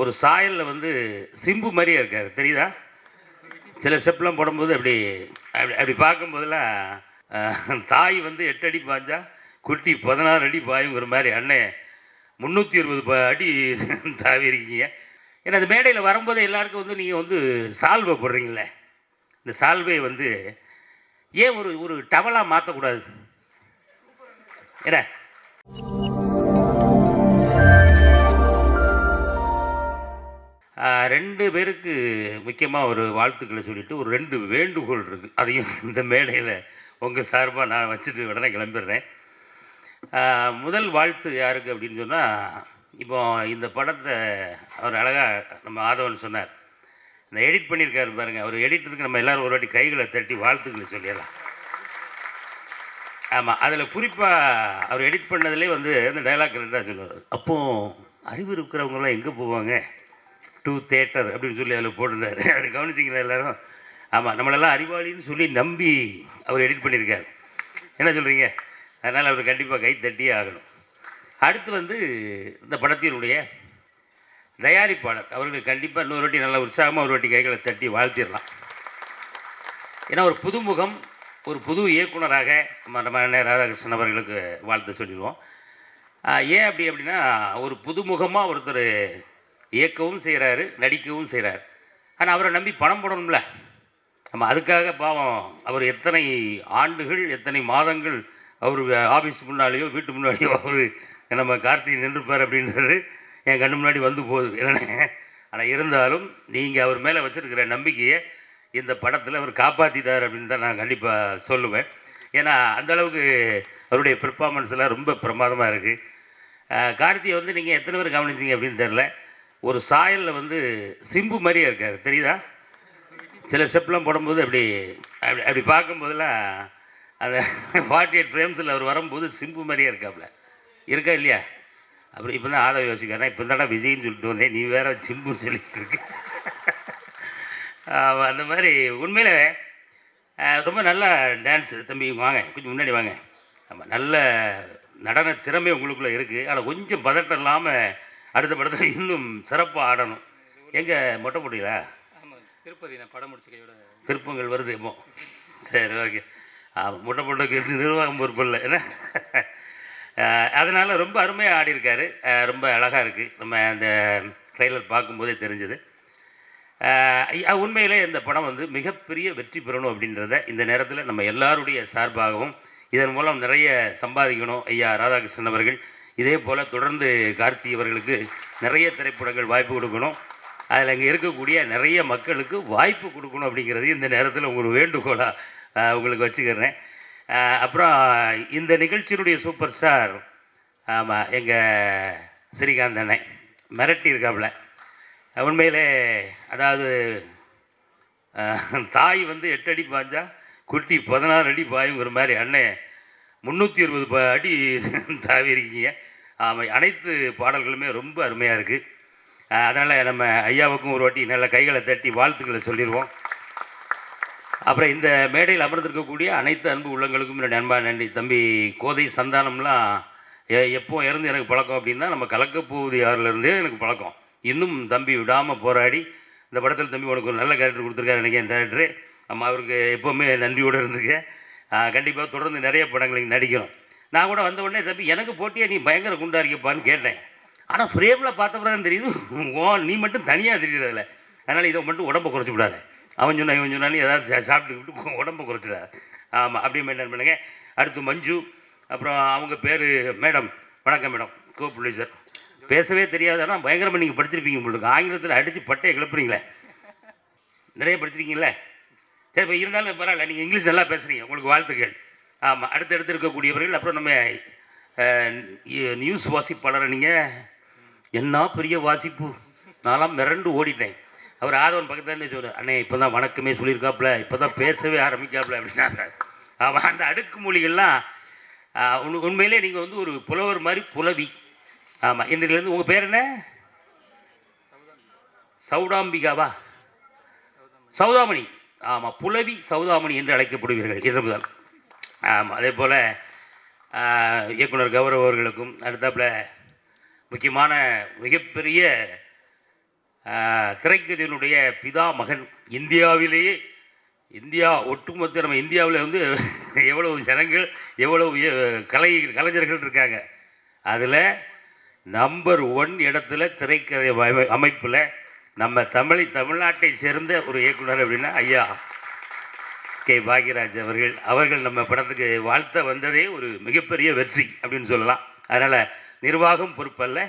ஒரு சாயலில் வந்து சிம்பு மாதிரியே இருக்கார். தெரியுதா? சில ஸ்டெப்லாம் போடும்போது அப்படி அப்படி அப்படி பார்க்கும்போதெல்லாம் தாய் வந்து எட்டு அடி பாய்ஞ்சா குட்டி பதினாறு அடி பாயுங்கிற மாதிரி அண்ணன் முந்நூற்றி இருபது ப அடி தாவி இருக்கீங்க. ஏன்னா அந்த மேடையில் வரும்போது எல்லாருக்கும் வந்து நீங்கள் வந்து சால்வை போடுறீங்களே இந்த சால்வை வந்து ஏன் ஒரு ஒரு டவலாக மாற்றக்கூடாது என்ன ரெண்டு பேருக்கு முக்கியமாக ஒரு வாழ்த்துக்களை சொல்லிட்டு ஒரு ரெண்டு வேண்டுகோள் இருக்குது அதையும் இந்த மேடையில் உங்கள் சார்பாக நான் வச்சுட்டு உடனே கிளம்பிடுறேன். முதல் வாழ்த்து யாருக்கு அப்படின்னு சொன்னால் இப்போ இந்த படத்தை அவர் அழகாக நம்ம ஆதவன் சொன்னார். இந்த எடிட் பண்ணியிருக்காரு பாருங்க. அவர் எடிட்டருக்கு நம்ம எல்லாரும் ஒரு வாட்டி கைகளை தட்டி வாழ்த்துக்களை சொல்லிடலாம். ஆமாம் அதில் குறிப்பாக அவர் எடிட் பண்ணதுலேயே வந்து அந்த டைலாக் ரெண்டாக சொல்லுவார். அப்போது அறிவு இருக்கிறவங்களாம் எங்கே போவாங்க? டூ தேட்டர் அப்படின்னு சொல்லி அதில் போட்டிருந்தாரு. அது கவனிச்சிங்களா எல்லாரும்? ஆமாம் நம்மளெல்லாம் அறிவாளின்னு சொல்லி நம்பி அவர் எடிட் பண்ணியிருக்காரு. என்ன சொல்கிறீங்க அதனால் அவர் கண்டிப்பாக கை தட்டியே ஆகணும். அடுத்து வந்து இந்த படத்தினுடைய தயாரிப்பாளர். அவருக்கு கண்டிப்பாக இன்னொரு வாட்டி நல்ல உற்சாகமாக ஒரு வாட்டி கைகளை தட்டி வாழ்த்திடலாம். ஏன்னா ஒரு புதுமுகம் ஒரு புது இயக்குனராக நம்ம நம்ம ராதாகிருஷ்ணன் அவர்களுக்கு வாழ்த்து சொல்லிடுவோம். ஏன் அப்படி அப்படின்னா ஒரு புதுமுகமாக ஒருத்தர் இயக்கவும் செய்கிறாரு நடிக்கவும் செய்கிறார். ஆனால் அவரை நம்பி பணம் போடணும்ல. நம்ம அதுக்காக பாவம் அவர் எத்தனை ஆண்டுகள் எத்தனை மாதங்கள் அவர் ஆஃபீஸ் முன்னாலேயோ வீட்டு முன்னாலேயோ அவர் நம்ம கார்த்திகை நின்றுப்பார் அப்படின்றது என் கண்ணு முன்னாடி வந்து போகுது. என்னென்ன ஆனால் இருந்தாலும் நீங்கள் அவர் மேலே வச்சுருக்கிற நம்பிக்கையை இந்த படத்தில் அவர் காப்பாற்றிட்டார் அப்படின்னு தான் நான் கண்டிப்பாக சொல்லுவேன். ஏன்னா அந்த அளவுக்கு அவருடைய பெர்ஃபார்மன்ஸ்லாம் ரொம்ப பிரமாதமாக இருக்குது கார்த்தியை வந்து நீங்கள் எத்தனை பேர் கவனிச்சிங்க அப்படின்னு தெரில ஒரு சாயலில் வந்து சிம்பு மாதிரியே இருக்கார். தெரியுதா? சில ஸ்டெப்லாம் போடும்போது அப்படி அப்படி அப்படி பார்க்கும்போதெல்லாம் அந்த ஃபார்ட்டி எயிட் ஃப்ரேம்ஸில் அவர் வரும்போது சிம்பு மாதிரியே இருக்காப்புல இருக்கா இல்லையா? அப்படி இப்போ தான் ஆதவ யோசிக்கிறேன் இப்போ தானே விஜய்னு சொல்லிட்டு வந்தேன் நீ வேற சிம்புன்னு சொல்லிட்டு இருக்க. அந்த மாதிரி உண்மையில் ரொம்ப நல்ல டான்ஸு தம்பி வாங்க. கொஞ்சம் முன்னாடி வாங்க. ஆமாம் நல்ல நடன திறமை உங்களுக்குள்ளே இருக்குது ஆனால் கொஞ்சம் பதட்டம் இல்லாமல் அடுத்த படத்தில் இன்னும் சிறப்பாக ஆடணும். எங்கே? மொட்டை போட்டீங்களா ஆமாம் திருப்பதி நான் படம் முடிச்ச கையோட திருப்பங்கள் வருது இப்போ. சரி ஓகே. ஆமாம் முட்டை போட்டுக்கு நிர்வாகம் பொறுப்பு இல்லை. என்ன? அதனால் ரொம்ப அருமையாக ஆடியிருக்காரு. ரொம்ப அழகாக இருக்குது நம்ம அந்த ட்ரெய்லர் பார்க்கும்போதே தெரிஞ்சது. உண்மையிலே இந்த படம் வந்து மிகப்பெரிய வெற்றி பெறணும் அப்படின்றத இந்த நேரத்தில் நம்ம எல்லாருடைய சார்பாகவும் இதன் மூலம் நிறைய சம்பாதிக்கணும். ஐயா ராதாகிருஷ்ணன் அவர்கள் இதே போல் தொடர்ந்து கார்த்தி அவர்களுக்கு நிறைய திரைப்படங்கள் வாய்ப்பு கொடுக்கணும். அதில் அங்கே இருக்கக்கூடிய நிறைய மக்களுக்கு வாய்ப்பு கொடுக்கணும் அப்படிங்கிறது இந்த நேரத்தில் உங்களுக்கு வேண்டுகோளாக உங்களுக்கு வச்சுக்கிறேன். அப்புறம் இந்த நிகழ்ச்சியினுடைய சூப்பர் ஸ்டார் ஆமாம் எங்கள் ஸ்ரீகாந்த் அண்ணன் மிரட்டி இருக்காப்புல. உண்மையிலே அதாவது தாய் வந்து எட்டு அடி பாய்ஞ்சா குட்டி பதினாறு அடி பாயுங்கிற மாதிரி அண்ணன் முந்நூற்றி இருபது அடி தாவி இருக்கீங்க ஆமாம் அனைத்து பாடல்களுமே ரொம்ப அருமையாக இருக்குது அதனால் நம்ம ஐயாவுக்கும் ஒரு வாட்டி நல்ல கைகளை தட்டி வாழ்த்துக்களை சொல்லிடுவோம் அப்புறம் இந்த மேடையில் அமர்ந்திருக்கக்கூடிய அனைத்து அன்பு உள்ளங்களுக்கும் என்னுடைய அன்பா நன்றி. தம்பி கோதை சந்தானம்லாம் எ- எப்போ இறந்து எனக்கு பழக்கம் அப்படின்னா நம்ம கலக்கப்போவது யாரிலேருந்தே எனக்கு பழக்கம். இன்னும் தம்பி விடாமல் போராடி இந்த படத்தில் தம்பி உனக்கு ஒரு நல்ல கேரக்டர் கொடுத்துருக்காரு நினைக்கிறேன் டேரக்டரு நம்ம அவருக்கு எப்போவுமே நன்றியோடு இருந்துக்க. கண்டிப்பாக தொடர்ந்து நிறைய படங்களுக்கு நடிக்கணும். நான் கூட வந்த உடனே தம்பி எனக்கு போட்டியே? நீ பயங்கர குண்டா இருக்கியப்பான்னு கேட்டேன் ஆனால் ஃப்ரேமில் பார்த்தப்பறம் தான் தெரியுது ஓ நீ மட்டும் தனியாக தெரியுறதில்ல அதனால் இதை மட்டும் உடம்பை குறைச்சி விடாது. அவன் சொன்னான் இவன் சொன்னாலும் ஏதாவது சாப்பிட்டு விட்டு உடம்பை குறைச்சிடாது. ஆமாம் அப்படியே மெயின்டைன் பண்ணுங்க. அடுத்து மஞ்சு அப்புறம் அவங்க பேர் மேடம் வணக்கம் மேடம் கோப்புள்ளி சார். பேசவே தெரியாது ஆனால் பயங்கரமாக நீங்கள் படிச்சிருப்பீங்க உங்களுக்கு ஆங்கிலத்தில் அடித்து பட்டையை கிளப்புறீங்களே. நிறைய படிச்சிருக்கீங்களே சரி இப்போ இருந்தாலும் பரவாயில்ல நீங்கள் இங்கிலீஷ் நல்லா பேசுகிறீங்க உங்களுக்கு வாழ்த்துக்கள் ஆமாம் அடுத்தடுத்து இருக்கக்கூடியவர்கள் அப்புறம் நம்ம நியூஸ் வாசிப்பாளர் நீங்கள் என்ன பெரிய வாசிப்பு. நான்லாம் மிரண்டு ஓடிட்டேன். அவர் ஆதவன் பக்கத்தில் இருந்து சொல்லு அண்ணே இப்போ தான் வணக்கமே சொல்லியிருக்காப்புல இப்போ தான் பேசவே ஆரம்பிக்காப்புல அப்படின்னாங்க அவன் அந்த அடுக்கு மொழிகள்லாம் உண் உண்மையிலே நீங்கள் வந்து ஒரு புலவர் மாதிரி புலவி. ஆமாம் இன்றைக்கிலேருந்து உங்கள் பேர் என்ன? சௌடாம்பிகாவா சௌதாமணி. ஆமாம் புலவி சௌதாமணி என்று அழைக்கப்படுவீர்கள் இன்று முதல். ஆமாம் அதே போல் இயக்குனர் கௌரவ அவர்களுக்கும் அடுத்தாப்புல முக்கியமான மிகப்பெரிய திரைக்கதையினுடைய பிதா மகன் இந்தியாவிலேயே இந்தியா ஒட்டுமொத்த நம்ம இந்தியாவில் வந்து எவ்வளவு ஜனங்கள் எவ்வளவு கலை கலைஞர்கள் இருக்காங்க. அதில் நம்பர் ஒன் இடத்துல திரைக்கதை அமை- அமைப்பில் நம்ம தமிழ் தமிழ்நாட்டை சேர்ந்த ஒரு இயக்குனர் அப்படின்னா ஐயா கே பாக்யராஜ் அவர்கள். அவர்கள் நம்ம படத்துக்கு வாழ்த்த வந்ததே ஒரு மிகப்பெரிய வெற்றி அப்படின்னு சொல்லலாம். அதனால் நிர்வாகம் பொறுப்பல்ல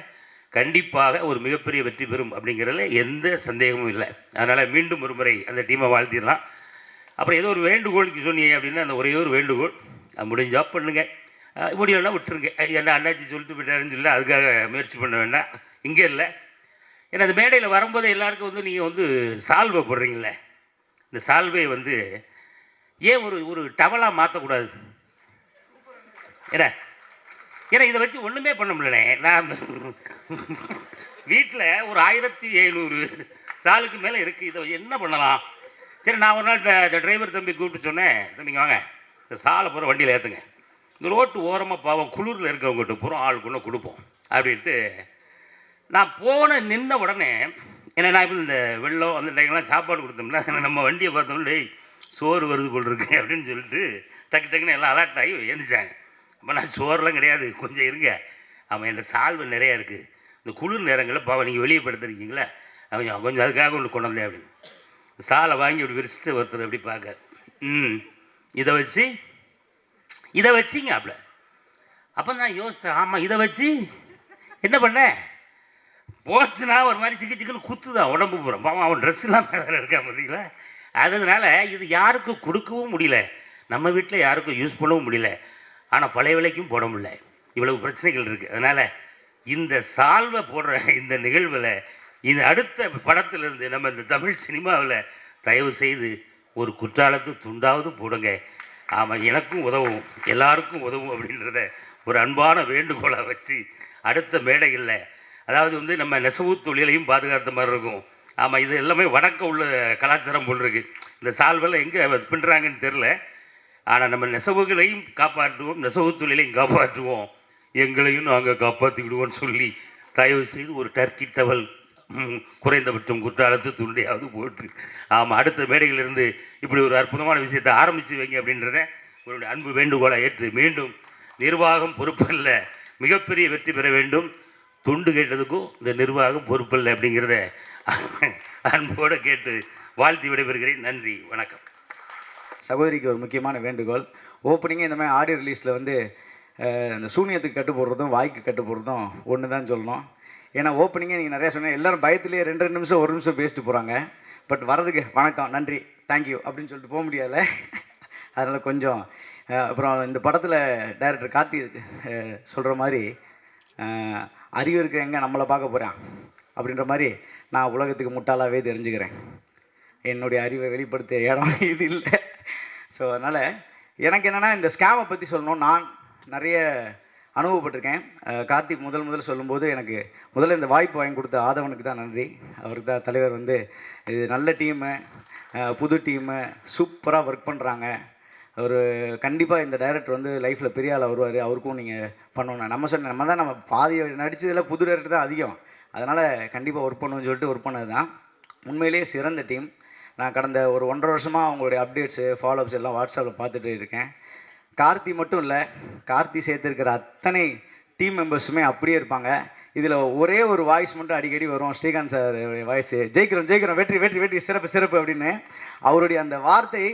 கண்டிப்பாக ஒரு மிகப்பெரிய வெற்றி பெறும் அப்படிங்கிறதுல எந்த சந்தேகமும் இல்லை. அதனால் மீண்டும் ஒரு முறை அந்த டீமை வாழ்த்திடலாம். அப்புறம் ஏதோ ஒரு வேண்டுகோளுக்கு சொன்னீங்க அப்படின்னா அந்த ஒரே ஒரு வேண்டுகோள் முடிஞ்சால் பண்ணுங்கள் முடியலன்னா முடியலைன்னா விட்டுருங்க. என்ன அண்ணாச்சி சொல்லிட்டு போயிட்டாருன்னு சொல்லி அதுக்காக முயற்சி பண்ண வேண்டாம். இங்கே இல்லை. ஏன்னா அந்த மேடையில் வரும்போது எல்லாருக்கும் வந்து நீங்கள் வந்து சால்வை போடுறீங்களே இந்த சால்வை வந்து ஏன் ஒரு ஒரு டவலாக மாற்றக்கூடாது ஏன்னா ஏன்னா இதை வச்சு ஒன்றுமே பண்ண முடியலண்ணே. நான் வீட்டில் ஒரு ஆயிரத்தி எழுநூறு சாலுக்கு மேலே இருக்குது இதை வச்சு என்ன பண்ணலாம்? சரி நான் ஒரு நாள் இந்த டிரைவர் தம்பி கூப்பிட்டு சொன்னேன். தம்பிங்க வாங்க. இந்த சாலை பூரா வண்டியில் ஏற்றுங்க இந்த ரோட்டு ஓரமாக பாவம் குளிரில் இருக்கவங்ககிட்ட பூரா ஆளுக்கு கொடுப்போம். அப்படின்ட்டு நான் போன நின்ன உடனே ஏன்னா நான் இப்போ இந்த வெள்ளம் அந்த டைம்லாம் சாப்பாடு கொடுத்தோம்னா நம்ம வண்டியை பார்த்தோம்னா டேய் சோறு வருது போல் இருக்கு அப்படின்னு சொல்லிட்டு டக்கு டக்குன்னு எல்லாம் அலர்ட் ஆகி எழுந்திரிச்சாங்க அப்போ நான் சோறுலாம் கிடையாது கொஞ்சம் இருங்க. அவன் என்கிட்ட சால்வு நிறையா இருக்குது இந்த குளிர் நேரங்களில் பாவம் நீங்கள் வெளியே படுத்துருக்கீங்களா கொஞ்சம் கொஞ்சம் அதுக்காக ஒன்று கொண்டு வந்தேன் அப்படின்னு. சாலை வாங்கி அப்படி விரிச்சிட்டு ஒருத்தர் அப்படி பார்க்க ம் இதை வச்சு இதை வச்சிங்க அப்படி அப்போ நான் யோசித்தேன் ஆமாம் இதை வச்சு என்ன பண்ணேன் போச்சுன்னா ஒரு மாதிரி சிக்கு சிக்குன்னு குத்துதான் உடம்பு பூரா. பாவம் அவன் ட்ரெஸ் இல்லாமல் வேறு இருக்கா பார்த்தீங்களா அதனால இது யாருக்கும் கொடுக்கவும் முடியல. நம்ம வீட்டில் யாருக்கும் யூஸ் பண்ணவும் முடியல. ஆனால் பழைய விலைக்கும் போட முடியல. இவ்வளவு பிரச்சனைகள் இருக்குது அதனால் இந்த சால்வை போடுற இந்த நிகழ்வில் இந்த அடுத்த படத்திலிருந்து நம்ம இந்த தமிழ் சினிமாவில் தயவு செய்து ஒரு குற்றாலத்து துண்டாவது போடுங்க. ஆமாம் எனக்கும் உதவும். எல்லாருக்கும் உதவும் அப்படின்றத ஒரு அன்பான வேண்டுகோளை வச்சு அடுத்த மேடைகளில் அதாவது வந்து நம்ம நெசவு தொழிலையும் பாதுகாத்த மாதிரி இருக்கும். ஆமாம் இது எல்லாமே வடக்க உள்ள கலாச்சாரம் போல் இருக்கு. இந்த சால்வெல்லாம் எங்கே பின்னுறாங்கன்னு தெரில ஆனால் நம்ம நெசவுகளையும் காப்பாற்றுவோம் நெசவு தொழிலையும் காப்பாற்றுவோம். எங்களையும் நாங்கள் காப்பாற்றி விடுவோம்னு சொல்லி தயவு செய்து ஒரு டர்க்கி டவல் குறைந்தபட்சம் குற்றாலத்து துண்டையாவது போட்டு. ஆமாம் அடுத்த மேடையிலிருந்து இப்படி ஒரு அற்புதமான விஷயத்தை ஆரம்பித்து வைங்க அப்படின்றத உங்களுடைய அன்பு வேண்டுகோளை ஏற்று மீண்டும் நிர்வாகம் பொறுப்பல்ல மிகப்பெரிய வெற்றி பெற வேண்டும். துண்டு கேட்டதுக்கும் இந்த நிர்வாகம் பொறுப்பில்லை அப்படிங்கிறத அன்போடு கேட்டு வாழ்த்தி விடைபெறுகிறேன். நன்றி வணக்கம். சகோதரிக்கு ஒரு முக்கியமான வேண்டுகோள். ஓப்பனிங்கே இந்த மாதிரி ஆடியோ ரிலீஸில் வந்து இந்த சூனியத்துக்கு கட்டு போடுறதும் வாய்க்கு கட்டு போடுறதும் ஒன்று தான் சொல்லணும். ஏன்னா ஓப்பனிங்கே நீங்கள் நிறையா சொன்னீங்க எல்லோரும் பயத்துலேயே ரெண்டு ரெண்டு நிமிஷம் ஒரு நிமிஷம் பேசிட்டு போகிறாங்க பட் வரதுக்கு வணக்கம் நன்றி தேங்க்யூ அப்படின்னு சொல்லிட்டு போக முடியாதுல்ல. அதனால் கொஞ்சம் அப்புறம் இந்த படத்தில் டைரக்டர் கார்த்தி சொல்கிற மாதிரி அறிவு இருக்க எங்கே நம்மளை பார்க்க போகிறான் அப்படின்ற மாதிரி நான் உலகத்துக்கு முட்டாளாகவே தெரிஞ்சுக்கிறேன். என்னுடைய அறிவை வெளிப்படுத்த இடம் இது இல்லை. ஸோ அதனால் எனக்கு என்னென்னா இந்த ஸ்கேமை பற்றி சொல்லணும் நான் நிறைய அனுபவப்பட்டிருக்கேன். கார்த்திக் முதல் முதல் சொல்லும்போது எனக்கு முதல்ல இந்த வாய்ப்பு வாங்கி கொடுத்த ஆதவனுக்கு தான் நன்றி. அவருக்கு தான் தலைவர் வந்து இது நல்ல டீமு புது டீமு சூப்பராக ஒர்க் பண்ணுறாங்க ஒரு கண்டிப்பாக இந்த டைரக்டர் வந்து லைஃப்பில் பெரிய ஆளாக வருவார். அவருக்கும் நீங்கள் பண்ணணும். நம்ம சொன்ன நம்ம தான் நம்ம பாதி நடித்ததில் புது டேரக்டர் தான் அதிகம். அதனால் கண்டிப்பாக ஒர்க் பண்ணணும்னு சொல்லிட்டு ஒர்க் பண்ணது தான் உண்மையிலேயே சிறந்த டீம் நான் கடந்த ஒரு ஒன்றரை வருஷமாக அவங்களுடைய அப்டேட்ஸு ஃபாலோஅப்ஸ் எல்லாம் வாட்ஸ்அப்பில் பார்த்துட்டு இருக்கேன். கார்த்தி மட்டும் இல்லை கார்த்தி சேர்த்துருக்கிற அத்தனை டீம் மெம்பர்ஸுமே அப்படியே இருப்பாங்க. இதில் ஒரே ஒரு வாய்ஸ் மட்டும் அடிக்கடி வரும். ஸ்ரீகாந்த் சார் வாய்ஸு ஜெயிக்கிறோம் ஜெயிக்கிறோம் வெற்றி வெற்றி வெற்றி சிறப்பு சிறப்பு அப்படின்னு. அவருடைய அந்த வார்த்தை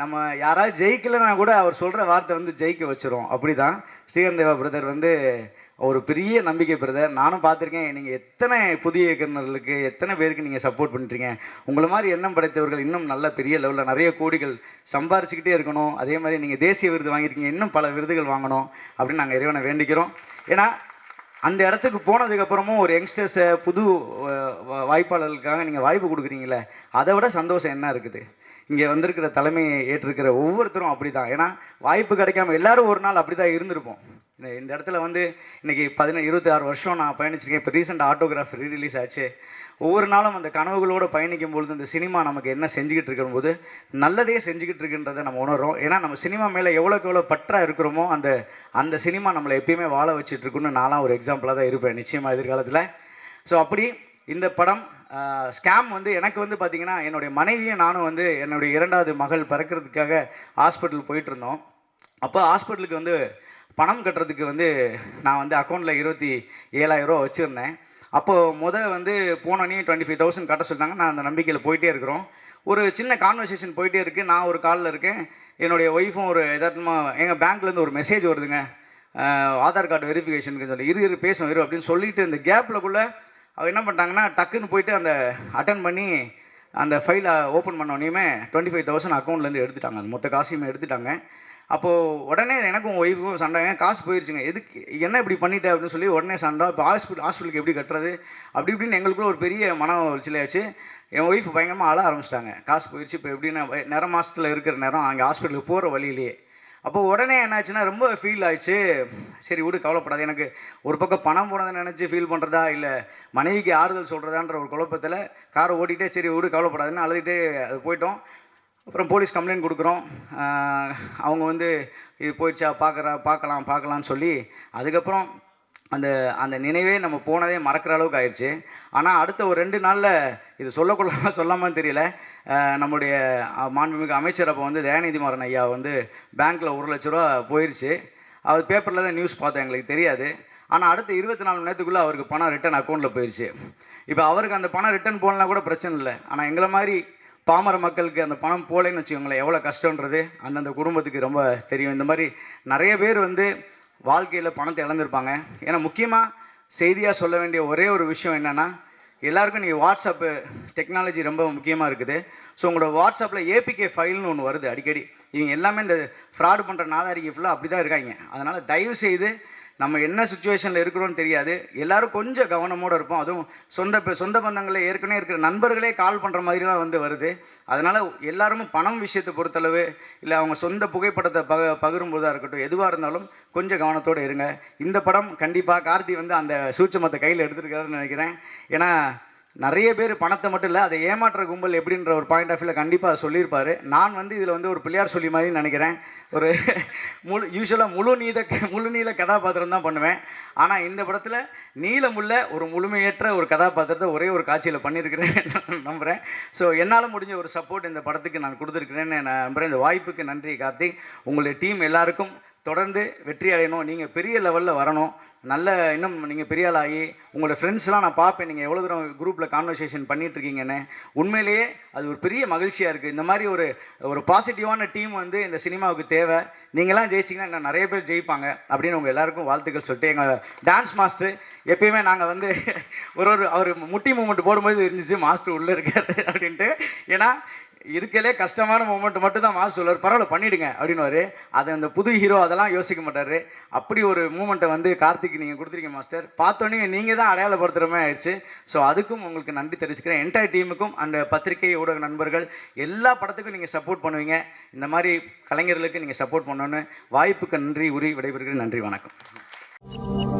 நம்ம யாராவது ஜெயிக்கலைன்னா கூட அவர் சொல்கிற வார்த்தை வந்து ஜெயிக்க வச்சிரும். அப்படி தான் ஸ்ரீகந்தேவா தேவா பிரதர் வந்து ஒரு பெரிய நம்பிக்கை பிரதர். நானும் பார்த்துருக்கேன். நீங்கள் எத்தனை புதிய இயக்குநர்களுக்கு எத்தனை பேருக்கு நீங்கள் சப்போர்ட் பண்ணுறீங்க உங்களை மாதிரி எண்ணம் படைத்தவர்கள் இன்னும் நல்ல பெரிய லெவலில் நிறைய கோடிகள் சம்பாரிச்சுக்கிட்டே இருக்கணும். அதே மாதிரி நீங்கள் தேசிய விருது வாங்கியிருக்கீங்க. இன்னும் பல விருதுகள் வாங்கணும் அப்படின்னு நாங்கள் இறைவனை வேண்டிக்கிறோம். ஏன்னா அந்த இடத்துக்கு போனதுக்கப்புறமும் ஒரு யங்ஸ்டர்ஸை புது வா- வாய்ப்பாளர்களுக்காக நீங்கள் வாய்ப்பு கொடுக்குறீங்களே அதை விட சந்தோஷம் என்ன இருக்குது? இங்கே வந்திருக்கிற தலைமையை ஏற்றிருக்கிற ஒவ்வொருத்தரும் அப்படி தான் ஏன்னா வாய்ப்பு கிடைக்காம எல்லாரும் ஒரு நாள் அப்படி தான் இருந்திருப்போம். இந்த இந்த இடத்துல வந்து இன்றைக்கி பதினேழு இருபத்தி ஆறு வருஷம் நான் பயணிச்சிருக்கேன். இப்போ ரீசெண்ட் ஆட்டோகிராஃப் ரீ ரிலீஸ் ஆச்சு. ஒவ்வொரு நாளும் அந்த கனவுகளோடு பயணிக்கும் பொழுது இந்த சினிமா நமக்கு என்ன செஞ்சுக்கிட்டு இருக்கும்போது நல்லதே செஞ்சுக்கிட்டு இருக்குன்றதை நம்ம உணர்றோம். ஏன்னா நம்ம சினிமா மேலே எவ்வளோக்கு எவ்வளோ பற்றா இருக்கிறோமோ அந்த அந்த சினிமா நம்மளை எப்பயுமே வாழ வச்சுட்டு இருக்குன்னு நான்லாம் ஒரு எக்ஸாம்பிளாக தான் இருப்பேன். நிச்சயமாக எதிர்காலத்தில். ஸோ அப்படி இந்த படம் ஸ்கேம் வந்து எனக்கு வந்து பார்த்தீங்கன்னா என்னுடைய மனைவியும் நானும் வந்து என்னுடைய இரண்டாவது மகள் பிறக்கிறதுக்காக ஹாஸ்பிட்டல் போயிட்டுருந்தோம். அப்போ ஹாஸ்பிட்டலுக்கு வந்து பணம் கட்டுறதுக்கு வந்து நான் வந்து அக்கௌண்ட்டில் இருபத்தி ஏழாயிரரூவா வச்சுருந்தேன். அப்போது முத வந்து போனோன்னே டுவெண்ட்டி ஃபைவ் தௌசண்ட் கட்ட சொல்லிட்டாங்க. நான் அந்த நம்பிக்கையில் போயிட்டே இருக்கிறோம். ஒரு சின்ன கான்வர்சேஷன் போயிட்டே இருக்குது நான் ஒரு காலில் இருக்கேன். என்னுடைய ஒய்ஃபும் ஒரு எதார்த்தமாக எங்கள் பேங்க்லேருந்து ஒரு மெசேஜ் வருதுங்க. ஆதார் கார்டு வெரிஃபிகேஷனுக்கு சொல்லி இரு இரு பேசும் இரு அப்படின்னு சொல்லிட்டு இந்த கேப்பில் அவர் என்ன பண்ணிட்டாங்கன்னா டக்குன்னு போயிட்டு அந்த அட்டன் பண்ணி அந்த ஃபைலை ஓப்பன் பண்ண டுவெண்ட்டி ஃபைவ் தௌசண்ட் அக்கௌண்ட்லேருந்து எடுத்துட்டாங்க. அந்த மொத்த காசையுமே எடுத்துட்டாங்க. அப்போது உடனே எனக்கும் ஒய்ஃபுக்கும் சண்டை "ஏன் காசு போயிருச்சுங்க. எதுக்கு என்ன இப்படி பண்ணிட்ட அப்படின்னு சொல்லி உடனே சண்டை. இப்போ ஹாஸ்பிட்டல் ஹாஸ்பிட்டலுக்கு எப்படி கட்டுறது? அப்படி இப்படின்னு எங்களுக்குள்ள ஒரு பெரிய மன உளைச்சலாச்சு என் ஒய்ஃப் பயங்கரமாக அழ ஆரம்பிச்சிட்டாங்க. காசு போயிடுச்சு இப்போ எப்படின்னா நிற மாதத்தில் இருக்கிற நேரம் அங்கே ஹாஸ்பிட்டலுக்கு போகிற வழியிலேயே. அப்போ உடனே என்னாச்சுன்னா ரொம்ப ஃபீல் ஆயிடுச்சு. சரி விடு கவலைப்படாது. எனக்கு ஒரு பக்கம் பணம் போனதை நினச்சி ஃபீல் பண்ணுறதா இல்லை மனைவிக்கு ஆறுதல் சொல்கிறதான்ற ஒரு குழப்பத்தில் காரை ஓட்டிகிட்டே சரி விடு கவலைப்படாதுன்னு அழுதுகிட்டே அது போயிட்டோம். அப்புறம் போலீஸ் கம்ப்ளைண்ட் கொடுக்குறோம். அவங்க வந்து இது போயிடுச்சா பார்க்குறா பார்க்கலாம் பார்க்கலான்னு சொல்லி அதுக்கப்புறம் அந்த அந்த நினைவே நம்ம போனதே மறக்கிற அளவுக்கு ஆயிடுச்சு ஆனால் அடுத்த ஒரு ரெண்டு நாளில் இது சொல்லக்கொள்ளாமல் சொல்லாமல் தெரியல. நம்முடைய மாண்புமிகு அமைச்சர் அப்போ வந்து தயாநிதிமாறன் ஐயா வந்து பேங்க்கில் ஒரு லட்ச ரூபா போயிடுச்சு அவர் பேப்பரில் தான் நியூஸ் பார்த்தேன் எங்களுக்கு தெரியாது. ஆனால் அடுத்த இருபத்தி நாலு மணி நேரத்துக்குள்ளே அவருக்கு பணம் ரிட்டன் அக்கௌண்ட்டில் போயிடுச்சு இப்போ அவருக்கு அந்த பணம் ரிட்டன் போகலனா கூட பிரச்சனை இல்லை. ஆனால் எங்களை மாதிரி பாமர மக்களுக்கு அந்த பணம் போலேன்னு வச்சுக்கோங்களேன் எவ்வளோ கஷ்டன்றது அந்தந்த குடும்பத்துக்கு ரொம்ப தெரியும். இந்த மாதிரி நிறைய பேர் வந்து வாழ்க்கையில் பணத்தை இழந்திருப்பாங்க. ஏன்னா முக்கியமாக செய்தியாக சொல்ல வேண்டிய ஒரே ஒரு விஷயம் என்னென்னா எல்லாருக்கும் நீங்கள் வாட்ஸ்அப்பு டெக்னாலஜி ரொம்ப முக்கியமாக இருக்குது. ஸோ உங்களோட வாட்ஸ்அப்பில் ஏபிகே ஃபைல்னு ஒன்று வருது அடிக்கடி. இவங்க எல்லாமே இந்த ஃப்ராடு பண்ணுற நாதாரிக்கு ஃபுல்லாக அப்படி தான் இருக்காங்க. அதனால் தயவு செய்து நம்ம என்ன சுச்சுவேஷனில் இருக்கிறோன்னு தெரியாது. எல்லோரும் கொஞ்சம் கவனமோடு இருப்போம். அதுவும் சொந்த சொந்த பந்தங்களில் ஏற்கனவே இருக்கிற நண்பர்களே கால் பண்ணுற மாதிரிலாம் வந்து வருது. அதனால் எல்லாரும் பணம் விஷயத்தை பொறுத்தளவு இல்லை அவங்க சொந்த புகைப்படத்தை பக பகிரும்போதாக இருக்கட்டும் எதுவாக இருந்தாலும் கொஞ்சம் கவனத்தோடு இருங்க. இந்த படம் கண்டிப்பாக கார்த்தி வந்து அந்த சூட்சமத்தை கையில் எடுத்துருக்காருன்னு நினைக்கிறேன். ஏன்னா நிறைய பேர் பணத்தை மட்டும் இல்லை அதை ஏமாற்ற கும்பல் எப்படின்ற ஒரு பாயிண்ட் ஆஃப் வியூவில் கண்டிப்பாக சொல்லியிருப்பார். நான் வந்து இதில் வந்து ஒரு பிள்ளையார் சொல்லி மாதிரி நினைக்கிறேன். ஒரு முழு யூஸ்வலாக முழு நீத முழு நீள கதாபாத்திரம் தான் பண்ணுவேன். ஆனால் இந்த படத்தில் நீளமுள்ள ஒரு முழுமையற்ற ஒரு கதாபாத்திரத்தை ஒரே ஒரு காட்சியில் பண்ணியிருக்கிறேன் நான் நம்புகிறேன் ஸோ என்னால் முடிஞ்ச ஒரு சப்போர்ட் இந்த படத்துக்கு நான் கொடுத்துருக்கிறேன்னு நான் நம்புகிறேன் இந்த வாய்ப்புக்கு நன்றி கார்த்திக். உங்களுடைய டீம் எல்லாருக்கும் தொடர்ந்து வெற்றி அடையணும். நீங்கள் பெரிய லெவலில் வரணும். நல்ல இன்னும் நீங்கள் பெரிய உங்களோட ஃப்ரெண்ட்ஸ்லாம் நான் பார்ப்பேன். நீங்கள் எவ்வளோ தூரம் குரூப்பில் கான்வர்சேஷன் இருக்கீங்கன்னு. உண்மையிலேயே அது ஒரு பெரிய மகிழ்ச்சியாக இருக்குது இந்த மாதிரி ஒரு ஒரு பாசிட்டிவான டீம் வந்து இந்த சினிமாவுக்கு தேவை. நீங்களாம் ஜெயிச்சிங்கன்னா இன்னும் நிறைய பேர் ஜெயிப்பாங்க. அப்படின்னு உங்கள் எல்லாருக்கும் வாழ்த்துக்கள் சொல்லிட்டு எங்கள் டான்ஸ் மாஸ்டர் எப்பயுமே நாங்கள் வந்து ஒரு ஒரு அவர் முட்டி மூமெண்ட் போடும்போது இருந்துச்சு மாஸ்டர் உள்ளே இருக்காரு அப்படின்ட்டு. ஏன்னா இருக்கலே கஷ்டமான மூமெண்ட் மட்டும் தான் மாசு சொல்லுவார். பரவாயில்ல பண்ணிடுங்க அப்படின்னு அது அந்த புது ஹீரோ அதெல்லாம் யோசிக்க மாட்டார். அப்படி ஒரு மூமெண்ட்டை வந்து கார்த்திக் நீங்கள் கொடுத்துருக்கீங்க மாஸ்டர் பார்த்தோன்னே நீங்கள் தான் அடையாளப்படுத்துகிற மாதிரி ஆயிடுச்சு. ஸோ அதுக்கும் உங்களுக்கு நன்றி தெரிவிச்சுக்கிறேன். என்டையர் டீமுக்கும் அந்த பத்திரிகை ஊடக நண்பர்கள் எல்லா படத்துக்கும் நீங்கள் சப்போர்ட் பண்ணுவீங்க. இந்த மாதிரி கலைஞர்களுக்கு நீங்கள் சப்போர்ட் பண்ணணுன்னு வாய்ப்புக்கு நன்றி உரி விடைபெறுகிறேன். நன்றி வணக்கம்.